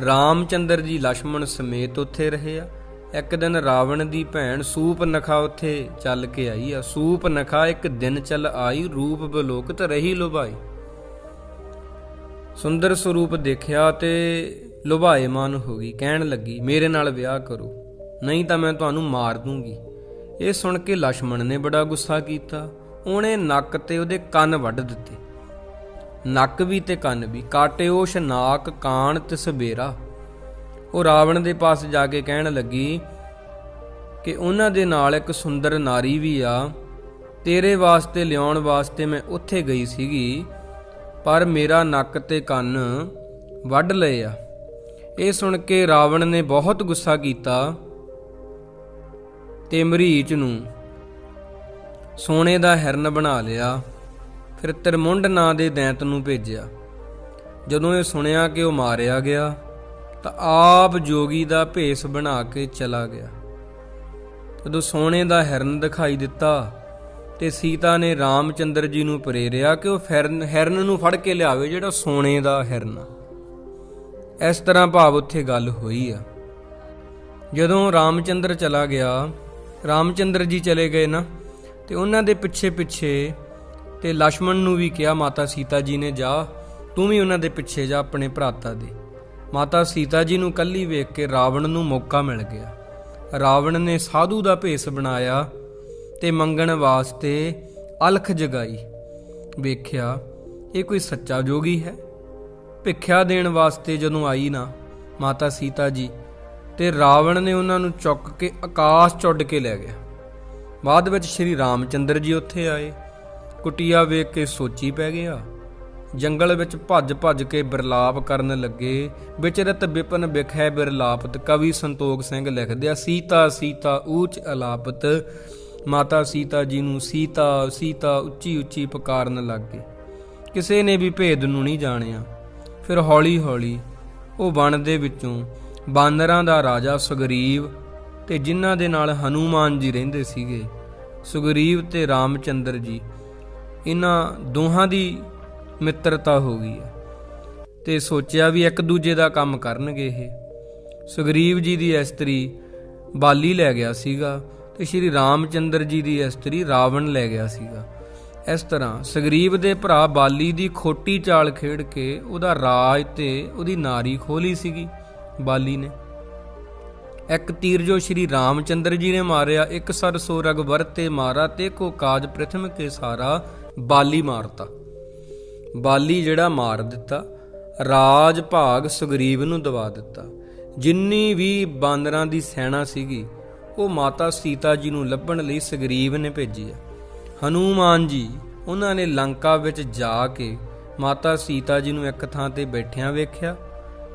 ਰਾਮਚੰਦਰ ਜੀ ਲక్ష్మణ ਸਮੇਤ ਉੱਥੇ ਰਹੇ ਆ। ਇੱਕ ਦਿਨ ਰਾਵਣ ਦੀ ਭੈਣ ਸੂਪਨਖਾ ਉੱਥੇ ਚੱਲ ਕੇ ਆਈ ਆ। ਸੂਪਨਖਾ ਇੱਕ ਦਿਨ ਚੱਲ ਆਈ, ਰੂਪ ਬਲੋਕਤ ਰਹੀ ਲੁਭਾਈ। ਸੁੰਦਰ ਸਰੂਪ ਦੇਖਿਆ ਤੇ ਲੁਭਾਏ ਮਨ ਹੋ ਗਈ, ਕਹਿਣ ਲੱਗੀ, ਮੇਰੇ ਨਾਲ ਵਿਆਹ ਕਰੋ, ਨਹੀਂ ਤਾਂ ਮੈਂ ਤੁਹਾਨੂੰ ਮਾਰ ਦੂੰਗੀ। ਇਹ ਸੁਣ ਕੇ ਲక్ష్మణ ਨੇ ਬੜਾ ਗੁੱਸਾ ਕੀਤਾ। ਉਹਨੇ ਨੱਕ ਤੇ ਉਹਦੇ ਕੰਨ ਵੱਢ ਦਿੱਤੇ। ਨੱਕ ਵੀ ਤੇ ਕੰਨ ਵੀ। ਕਾਟਿਓ ਸ਼ਨਾਕ ਕਾਣ ਤਿਸ ਬੇਰਾ ਉਹ ਰਾਵਣ ਦੇ ਪਾਸ ਜਾ ਕੇ ਕਹਿਣ ਲੱਗੀ ਕਿ ਉਹਨਾਂ ਦੇ ਨਾਲ ਇੱਕ ਸੁੰਦਰ ਨਾਰੀ ਵੀ ਆ। ਤੇਰੇ ਵਾਸਤੇ, ਲਿਆਉਣ ਵਾਸਤੇ ਮੈਂ ਉੱਥੇ ਗਈ ਸੀਗੀ। ਪਰ ਮੇਰਾ ਨੱਕ ਤੇ ਕੰਨ ਵੱਢ ਲਏ ਆ। ਇਹ ਸੁਣ ਕੇ ਰਾਵਣ ਨੇ ਬਹੁਤ ਗੁੱਸਾ ਕੀਤਾ ਤੇ ਮਰੀਚ ਨੂੰ ਸੋਨੇ ਦਾ ਹਿਰਨ ਬਣਾ ਲਿਆ, ਫਿਰ ਤਿਰਮੁੰਡ ਨਾਂ ਦੇ ਦੈਂਤ ਨੂੰ ਭੇਜਿਆ। ਜਦੋਂ ਇਹ ਸੁਣਿਆ ਕਿ ਉਹ ਮਾਰਿਆ ਗਿਆ, ਤਾਂ ਆਪ ਜੋਗੀ ਦਾ ਭੇਸ ਬਣਾ ਕੇ ਚਲਾ ਗਿਆ। ਜਦੋਂ ਸੋਨੇ ਦਾ ਹਿਰਨ ਦਿਖਾਈ ਦਿੱਤਾ ਤੇ ਸੀਤਾ ਨੇ ਰਾਮਚੰਦਰ ਜੀ ਨੂੰ ਪ੍ਰੇਰਿਆ ਕਿ ਉਹ ਹਿਰਨ ਨੂੰ ਫੜ ਕੇ ਲਿਆਵੇ, ਜਿਹੜਾ ਸੋਨੇ ਦਾ ਹਿਰਨ ਆ। ਇਸ ਤਰ੍ਹਾਂ ਭਾਵ ਉੱਥੇ ਗੱਲ ਹੋਈ ਆ। ਜਦੋਂ ਰਾਮਚੰਦਰ ਚਲਾ ਗਿਆ, ਰਾਮਚੰਦਰ ਜੀ ਚਲੇ ਗਏ ਨਾ, ਤੇ ਉਹਨਾਂ ਦੇ ਪਿੱਛੇ ਪਿੱਛੇ ਤੇ ਲక్ష్మణ ਨੂੰ ਵੀ ਕਿਹਾ, ਮਾਤਾ ਸੀਤਾ ਜੀ ਨੇ, ਜਾ, ਤੂੰ ਵੀ ਉਹਨਾਂ ਦੇ ਪਿੱਛੇ ਜਾ, ਆਪਣੇ ਭਰਾਤਾ ਦੇ। ਮਾਤਾ ਸੀਤਾ ਜੀ ਨੂੰ ਕੱਲੀ ਵੇਖ ਕੇ ਰਾਵਣ ਨੂੰ ਮੌਕਾ ਮਿਲ ਗਿਆ। ਰਾਵਣ ਨੇ ਸਾਧੂ ਦਾ ਭੇਸ ਬਣਾਇਆ ਤੇ ਮੰਗਣ ਵਾਸਤੇ ਅਲਖ ਜਗਾਈ। ਵੇਖਿਆ, ਇਹ ਕੋਈ ਸੱਚਾ ਜੋਗੀ ਹੈ? ਭਿੱਖਿਆ ਦੇਣ ਵਾਸਤੇ ਜਦੋਂ ਆਈ ਨਾ, ਮਾਤਾ ਸੀਤਾ ਜੀ ਤੇ ਰਾਵਣ ਨੇ ਉਹਨਾਂ ਨੂੰ ਚੁੱਕ ਕੇ ਆਕਾਸ਼ ਚੁੱਡ ਕੇ ਲੈ ਗਿਆ। ਬਾਅਦ ਵਿੱਚ ਸ਼੍ਰੀ ਰਾਮਚੰਦਰ ਜੀ ਉੱਥੇ ਆਏ। ਕੁਟੀਆ ਵੇਖ ਕੇ ਸੋਚੀ ਪੈ ਗਿਆ। ਜੰਗਲ ਵਿੱਚ ਭੱਜ ਭੱਜ ਕੇ ਬਿਰਲਾਪ ਕਰਨ ਲੱਗੇ। ਵਿਚਰਤ ਵਿਪਨ ਵਿਖੈ ਬਿਰਲਾਪਤ ਕਵੀ ਸੰਤੋਖ ਸਿੰਘ ਲਿਖਦੇ ਸੀਤਾ ਸੀਤਾ, ਊਚ ਅਲਾਪਤ ਮਾਤਾ ਸੀਤਾ ਜੀ ਨੂੰ ਸੀਤਾ ਸੀਤਾ ਉੱਚੀ ਉੱਚੀ ਪੁਕਾਰਨ ਲੱਗੇ ਕਿਸੇ ਨੇ ਵੀ ਭੇਦ ਨੂੰ ਨਹੀਂ ਜਾਣਿਆ। ਫਿਰ ਹੌਲੀ ਹੌਲੀ ਉਹ ਵਣ ਦੇ ਵਿੱਚੋਂ ਬਾਨਰਾਂ ਦਾ ਰਾਜਾ ਸੁਗਰੀਵ ਤੇ ਜਿਨ੍ਹਾਂ ਦੇ ਨਾਲ ਹਨੂਮਾਨ ਜੀ ਰਹਿੰਦੇ ਸੀਗੇ, ਸੁਗਰੀਵ ਤੇ ਰਾਮਚੰਦਰ ਜੀ ਇਹਨਾਂ ਦੋਹਾਂ ਦੀ ਮਿੱਤਰਤਾ ਹੋ ਗਈ ਹੈ ਤੇ ਸੋਚਿਆ ਵੀ ਇੱਕ ਦੂਜੇ ਦਾ ਕੰਮ ਕਰਨਗੇ ਇਹ। ਸੁਗਰੀਵ ਜੀ ਦੀ ਇਸਤਰੀ ਬਾਲੀ ਲੈ ਗਿਆ ਸੀਗਾ। ਤੇ ਸ਼੍ਰੀ ਰਾਮਚੰਦਰ ਜੀ ਦੀ ਇਸਤਰੀ ਰਾਵਣ ਲੈ ਗਿਆ ਸੀਗਾ। ਇਸ ਤਰ੍ਹਾਂ ਸੁਗਰੀਵ ਦੇ ਭਰਾ ਬਾਲੀ ਦੀ ਖੋਟੀ ਚਾਲ ਖੇਡ ਕੇ ਉਹਦਾ ਰਾਜ ਤੇ ਉਹਦੀ ਨਾਰੀ ਖੋਲੀ ਸੀਗੀ, ਬਾਲੀ ਨੇ। ਇੱਕ ਤੀਰ ਜੋ ਸ਼੍ਰੀ ਰਾਮਚੰਦਰ ਜੀ ਨੇ ਮਾਰਿਆ, ਇੱਕ ਸਰ ਸੋ ਰਗ ਵਰਤੇ ਮਾਰਾ ਤੇ ਕੋ ਕਾਜ ਪ੍ਰਥਮ ਕੇ ਸਾਰਾ ਬਾਲੀ ਮਾਰਤਾ। ਬਾਲੀ ਜਿਹੜਾ ਮਾਰ ਦਿੱਤਾ, ਰਾਜ ਭਾਗ ਸੁਗਰੀਵ ਨੂੰ ਦਵਾ ਦਿੱਤਾ। ਜਿੰਨੀ ਵੀ ਬਾਂਦਰਾਂ ਦੀ ਸੈਨਾ ਸੀਗੀ ਉਹ ਮਾਤਾ ਸੀਤਾ ਜੀ ਨੂੰ ਲੱਭਣ ਲਈ ਸੁਗਰੀਵ ਨੇ ਭੇਜੀ ਆ ਹਨੂਮਾਨ ਜੀ, ਉਹਨਾਂ ਨੇ ਲੰਕਾ ਵਿੱਚ ਜਾ ਕੇ ਮਾਤਾ ਸੀਤਾ ਜੀ ਨੂੰ ਇੱਕ ਥਾਂ ਤੇ ਬੈਠਿਆਂ ਵੇਖਿਆ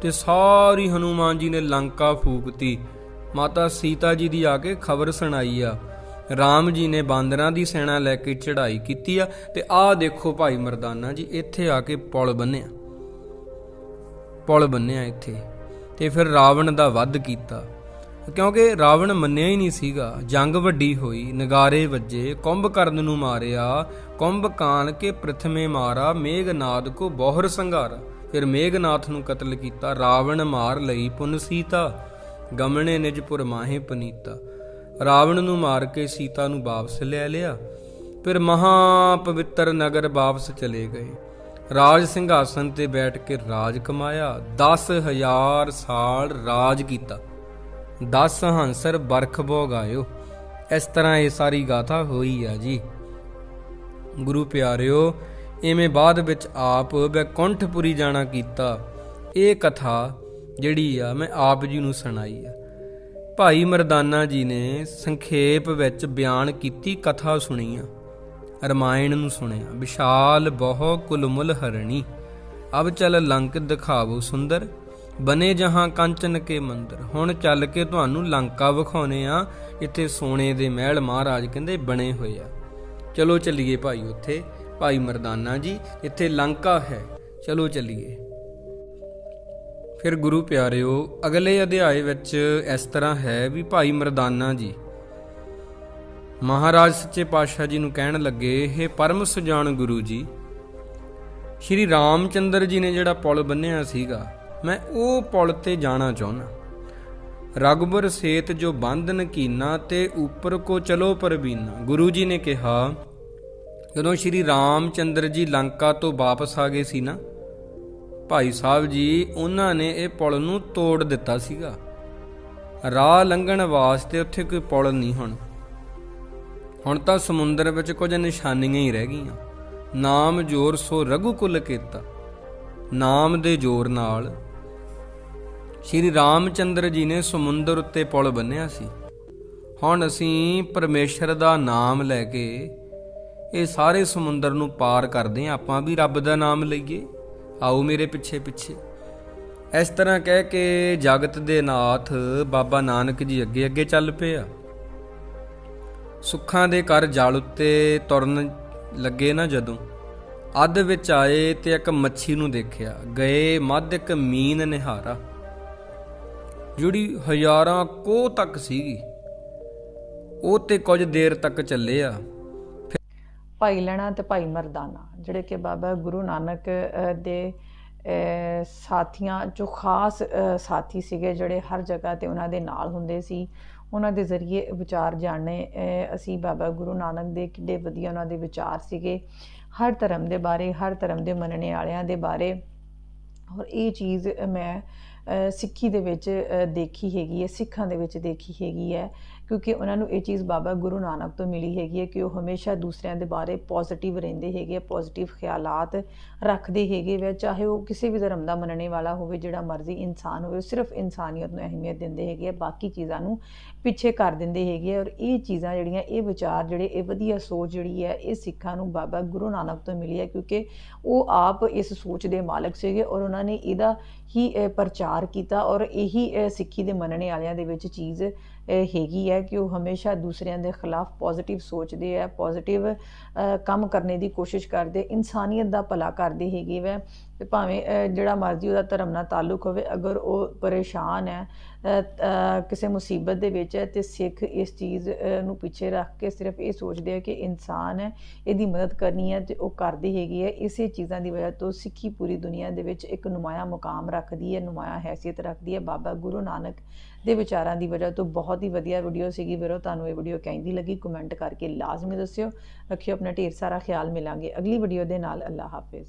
ਤੇ ਸਾਰੀ ਹਨੂਮਾਨ ਜੀ ਨੇ ਲੰਕਾ ਫੂਕਤੀ। ਮਾਤਾ ਸੀਤਾ ਜੀ ਦੀ ਆ ਕੇ ਖਬਰ ਸੁਣਾਈ ਆ। ਰਾਮ ਜੀ ਨੇ ਬਾਂਦਰਾਂ ਦੀ ਸੈਨਾ ਲੈ ਕੇ ਚੜ੍ਹਾਈ ਕੀਤੀ ਆ ਤੇ ਆਹ ਦੇਖੋ ਭਾਈ ਮਰਦਾਨਾ ਜੀ, ਇੱਥੇ ਆ ਕੇ ਪੁਲ ਬੰਨਿਆ। ਪੁਲ ਬੰਨਿਆ ਇੱਥੇ ਤੇ ਫਿਰ ਰਾਵਣ ਦਾ ਵੱਧ ਕੀਤਾ। ਕਿਉਂਕਿ ਰਾਵਣ ਮੰਨਿਆ ਹੀ ਨਹੀਂ ਸੀਗਾ। ਜੰਗ ਵੱਡੀ ਹੋਈ, ਨਗਾਰੇ ਵੱਜੇ ਕੁੰਭਕਰਨ ਨੂੰ ਮਾਰਿਆ। ਕੁੰਭਕਾਨ ਕੇ ਪ੍ਰਥਮੇ ਮਾਰਾ, ਮੇਘਨਾਦ ਕੋ ਬੋਹਰ ਸੰਘਾਰਾ। ਫਿਰ ਮੇਘਨਾਥ ਨੂੰ ਕਤਲ ਕੀਤਾ, ਰਾਵਣ ਮਾਰ ਲਈ ਪੁਨ ਸੀਤਾ। ਗਮਣੇ ਨਿਜਪੁਰ ਮਾਹੇ ਪਨੀਤਾ। ਰਾਵਣ ਨੂੰ ਮਾਰ ਕੇ ਸੀਤਾ ਨੂੰ ਵਾਪਸ ਲੈ ਲਿਆ। ਫਿਰ ਮਹਾ ਪਵਿੱਤਰ ਨਗਰ ਵਾਪਸ ਚਲੇ ਗਏ। ਰਾਜ ਸਿੰਘਾਸਨ ਤੇ ਬੈਠ ਕੇ ਰਾਜ ਕਮਾਇਆ। 10000 ਸਾਲ ਰਾਜ ਕੀਤਾ। 10 ਹੰਸਰ ਬਰਖ ਭੋਗਾਇਓ ਇਸ ਤਰ੍ਹਾਂ ਇਹ ਸਾਰੀ ਗਾਥਾ ਹੋਈ ਆ ਜੀ। ਗੁਰੂ ਪਿਆਰਿਓ, ਇਵੇਂ ਬਾਅਦ ਵਿੱਚ ਆਪ ਬੈਕੁੰਠਪੁਰੀ ਜਾਣਾ ਕੀਤਾ। ਇਹ ਕਥਾ ਜਿਹੜੀ ਆ, ਮੈਂ ਆਪ ਜੀ ਨੂੰ ਸੁਣਾਈ ਆ। ਭਾਈ ਮਰਦਾਨਾ ਜੀ ਨੇ ਸੰਖੇਪ ਵਿੱਚ ਬਿਆਨ ਕੀਤੀ ਕਥਾ ਸੁਣੀ ਆ। ਰਮਾਇਣ ਨੂੰ ਸੁਣਿਆ, ਵਿਸ਼ਾਲ ਬਹੁ ਕੁਲਮੁਲ ਹਰਣੀ। ਅਬ ਚਲ ਲੰਕ ਦਿਖਾਵੋ ਸੁੰਦਰ। ਬਨੇ ਜਹਾਂ ਕੰਚਨ ਕੇ ਮੰਦਰ। ਹੁਣ ਚੱਲ ਕੇ ਤੁਹਾਨੂੰ ਲੰਕਾ ਵਿਖਾਉਨੇ ਆ, ਇੱਥੇ ਸੋਨੇ ਦੇ ਮਹਿਲ ਮਹਾਰਾਜ ਕਹਿੰਦੇ ਬਣੇ ਹੋਏ ਆ। ਚਲੋ ਚੱਲੀਏ ਭਾਈ ਉੱਥੇ। ਭਾਈ ਮਰਦਾਨਾ ਜੀ, ਇੱਥੇ ਲੰਕਾ ਹੈ। ਚਲੋ ਚੱਲੀਏ। ਫਿਰ ਗੁਰੂ ਪਿਆਰਿਓ, ਅਗਲੇ ਅਧਿਆਏ ਵਿੱਚ ਇਸ ਤਰ੍ਹਾਂ ਹੈ ਵੀ ਭਾਈ ਮਰਦਾਨਾ ਜੀ, ਮਹਾਰਾਜ ਸੱਚੇ ਪਾਤਸ਼ਾਹ ਜੀ ਨੂੰ ਕਹਿਣ ਲੱਗੇ ਇਹ ਪਰਮ ਸੁਜਾਨ ਗੁਰੂ ਜੀ, ਸ਼੍ਰੀ ਰਾਮਚੰਦਰ ਜੀ ਨੇ ਜਿਹੜਾ ਪੁਲ ਬੰਨਿਆ ਸੀਗਾ ਮੈਂ ਉਹ ਪੁਲ ਤੇ ਜਾਣਾ ਚਾਹੁੰਦਾ। ਰਗਬਰ ਸੇਤ ਜੋ ਬੰਧਨ ਕੀਨਾ ਤੇ ਉੱਪਰ ਕੋ ਚਲੋ ਪਰਬੀਨਾ। ਗੁਰੂ ਜੀ ਨੇ ਕਿਹਾ, ਜਦੋਂ ਸ਼੍ਰੀ ਰਾਮਚੰਦਰ ਜੀ ਲੰਕਾ ਤੋਂ ਵਾਪਸ ਆ ਗਏ ਸੀ ਨਾ, ਭਾਈ ਸਾਹਿਬ ਜੀ, ਉਹਨਾਂ ਨੇ ਇਹ ਪੁਲ ਨੂੰ ਤੋੜ ਦਿੱਤਾ ਸੀਗਾ। ਰਾਹ ਲੰਘਣ ਵਾਸਤੇ ਉੱਥੇ ਕੋਈ ਪੁਲ ਨਹੀਂ ਹੁਣ। ਹੁਣ ਤਾਂ ਸਮੁੰਦਰ ਵਿੱਚ ਕੁਝ ਨਿਸ਼ਾਨੀਆਂ ਹੀ ਰਹਿ ਗਈਆਂ। ਨਾਮ ਜੋਰ ਸੋ ਰਘੂ ਰਘੁਕੁਲ ਕੀਤਾ। ਨਾਮ ਦੇ ਜੋਰ ਨਾਲ ਸ਼੍ਰੀ ਰਾਮਚੰਦਰ ਜੀ ਨੇ ਸਮੁੰਦਰ ਉੱਤੇ ਪੁਲ ਬੰਨਿਆ ਸੀ। ਹੁਣ ਅਸੀਂ ਪਰਮੇਸ਼ਰ ਦਾ ਨਾਮ ਲੈ ਕੇ ਇਹ ਸਾਰੇ ਸਮੁੰਦਰ ਨੂੰ ਪਾਰ ਕਰਦੇ ਹਾਂ। ਆਪਾਂ ਵੀ ਰੱਬ ਦਾ ਨਾਮ ਲਈਏ। ਆਓ ਮੇਰੇ ਪਿੱਛੇ ਪਿੱਛੇ। ਇਸ ਤਰ੍ਹਾਂ ਕਹਿ ਕੇ ਜਗਤ ਦੇ ਨਾਥ ਬਾਬਾ ਨਾਨਕ ਜੀ ਅੱਗੇ ਅੱਗੇ ਚੱਲ ਪਏ ਆ ਸੁੱਖਾਂ ਦੇ ਘਰ ਜਲ ਉੱਤੇ ਤੁਰਨ ਲੱਗੇ ਨਾ ਜਦੋਂ। ਅੱਧ ਵਿੱਚ ਆਏ ਤੇ ਇੱਕ ਮੱਛੀ ਨੂੰ ਦੇਖਿਆ। ਗਏ ਮੱਧ ਇੱਕ ਮੀਨ ਨਿਹਾਰਾ। ਜਿਹੜੀ ਹਜ਼ਾਰਾਂ ਕੋਹ ਤੱਕ ਸੀਗੀ, ਉਹ ਤੇ ਕੁਝ ਦੇਰ ਤੱਕ ਚੱਲੇ ਆ। ਭਾਈ ਲੈਣਾ ਤੇ ਭਾਈ ਮਰਦਾਨਾ, ਜਿਹੜੇ ਕਿ ਬਾਬਾ ਗੁਰੂ ਨਾਨਕ ਦੇ ਸਾਥੀਆਂ, ਜੋ ਖਾਸ ਸਾਥੀ ਸੀਗੇ, ਜਿਹੜੇ ਹਰ ਜਗ੍ਹਾ ਤੇ ਉਹਨਾਂ ਦੇ ਨਾਲ ਹੁੰਦੇ ਸੀ, ਉਹਨਾਂ ਦੇ ਜ਼ਰੀਏ ਵਿਚਾਰ ਜਾਣਨੇ ਅਸੀਂ ਬਾਬਾ ਗੁਰੂ ਨਾਨਕ ਦੇ ਕਿੱਡੇ ਵਧੀਆ ਉਹਨਾਂ ਦੇ ਵਿਚਾਰ ਸੀਗੇ। ਹਰ ਧਰਮ ਦੇ ਬਾਰੇ, ਹਰ ਧਰਮ ਦੇ ਮੰਨਣੇ ਵਾਲਿਆਂ ਦੇ ਬਾਰੇ, ਔਰ ਇਹ ਚੀਜ਼ ਮੈਂ ਸਿੱਖੀ ਦੇ ਵਿੱਚ ਦੇਖੀ ਹੈਗੀ ਹੈ ਸਿੱਖਾਂ ਦੇ ਵਿੱਚ ਦੇਖੀ ਹੈਗੀ ਹੈ। ਕਿਉਂਕਿ ਉਹਨਾਂ ਨੂੰ ਇਹ ਚੀਜ਼ ਬਾਬਾ ਗੁਰੂ ਨਾਨਕ ਤੋਂ ਮਿਲੀ ਹੈਗੀ ਹੈ ਕਿ ਉਹ ਹਮੇਸ਼ਾ ਦੂਸਰਿਆਂ ਦੇ ਬਾਰੇ ਪੋਜ਼ਿਟਿਵ ਰਹਿੰਦੇ ਹੈਗੇ ਪੋਜ਼ਿਟਿਵ ਖਿਆਲਾਤ ਰੱਖਦੇ ਹੈਗੇ ਵੇ ਚਾਹੇ ਉਹ ਕਿਸੇ ਵੀ ਧਰਮ ਦਾ ਮੰਨਣੇ ਵਾਲਾ ਹੋਵੇ ਜਿਹੜਾ ਮਰਜ਼ੀ ਇਨਸਾਨ ਹੋਵੇ ਸਿਰਫ ਇਨਸਾਨੀਅਤ ਨੂੰ ਅਹਿਮੀਅਤ ਦਿੰਦੇ ਹੈਗੇ ਆ, ਬਾਕੀ ਚੀਜ਼ਾਂ ਨੂੰ ਪਿੱਛੇ ਕਰ ਦਿੰਦੇ ਹੈਗੇ ਆ। ਔਰ ਇਹ ਚੀਜ਼ਾਂ ਜਿਹੜੀਆਂ ਇਹ ਵਿਚਾਰ ਜਿਹੜੇ ਇਹ ਵਧੀਆ ਸੋਚ ਜਿਹੜੀ ਹੈ ਇਹ ਸਿੱਖਾਂ ਨੂੰ ਬਾਬਾ ਗੁਰੂ ਨਾਨਕ ਤੋਂ ਮਿਲੀ ਹੈ ਕਿਉਂਕਿ ਉਹ ਆਪ ਇਸ ਸੋਚ ਦੇ ਮਾਲਕ ਸੀਗੇ ਔਰ ਉਹਨਾਂ ਨੇ ਇਹਦਾ ਹੀ ਪ੍ਰਚਾਰ ਕੀਤਾ ਔਰ ਇਹੀ ਸਿੱਖੀ ਦੇ ਮੰਨਣੇ ਵਾਲਿਆਂ ਦੇ ਵਿੱਚ ਚੀਜ਼ ਹੈਗੀ ਹੈ ਕਿ ਉਹ ਹਮੇਸ਼ਾ ਦੂਸਰਿਆਂ ਦੇ ਖਿਲਾਫ ਪੋਜ਼ਿਟਿਵ ਸੋਚਦੇ ਆ ਪੋਜ਼ਿਟਿਵ ਕੰਮ ਕਰਨ ਦੀ ਕੋਸ਼ਿਸ਼ ਕਰਦੇ ਇਨਸਾਨੀਅਤ ਦਾ ਭਲਾ ਕਰਦੇ ਹੈਗੇ ਵੈ। ਤੇ ਭਾਵੇਂ ਜਿਹੜਾ ਮਰਜ਼ੀ ਉਹਦਾ ਧਰਮ ਨਾਲ ਤਾਲੁਕ ਹੋਵੇ, ਅਗਰ ਉਹ ਪਰੇਸ਼ਾਨ ਹੈ ਕਿਸੇ ਮੁਸੀਬਤ ਦੇ ਵਿੱਚ ਹੈ, ਤੇ ਸਿੱਖ ਇਸ ਚੀਜ਼ ਨੂੰ ਪਿੱਛੇ ਰੱਖ ਕੇ ਸਿਰਫ ਇਹ ਸੋਚਦੇ ਆ ਕਿ ਇਨਸਾਨ ਹੈ, ਇਹਦੀ ਮਦਦ ਕਰਨੀ ਹੈ ਤੇ ਉਹ ਕਰਦੀ ਹੈਗੀ ਹੈ। ਇਸੇ ਚੀਜ਼ਾਂ ਦੀ ਵਜ੍ਹਾ ਤੋਂ ਸਿੱਖੀ ਪੂਰੀ ਦੁਨੀਆ ਦੇ ਵਿੱਚ ਇੱਕ ਨੁਮਾਇਆ ਮੁਕਾਮ ਰੱਖਦੀ ਹੈ, ਨੁਮਾਇਆ ਹੈਸੀਅਤ ਰੱਖਦੀ ਹੈ। ਬਾਬਾ ਗੁਰੂ ਨਾਨਕ ਦੇ ਵਿਚਾਰਾਂ ਦੀ ਵਜ੍ਹਾ ਤੋਂ ਬਹੁਤ ਹੀ ਵਧੀਆ ਵੀਡੀਓ ਸੀਗੀ ਵੀਰੋ, ਤੁਹਾਨੂੰ ਇਹ ਵੀਡੀਓ ਕਹਿੰਦੀ ਲੱਗੀ। ਕਮੈਂਟ ਕਰਕੇ ਲਾਜ਼ਮੀ ਦੱਸਿਓ। ਰੱਖਿਓ ਆਪਣਾ ਢੇਰ ਸਾਰਾ ਖਿਆਲ, ਮਿਲਾਂਗੇ ਅਗਲੀ ਵੀਡੀਓ ਦੇ ਨਾਲ। ਅੱਲਾ ਹਾਫਿਜ਼।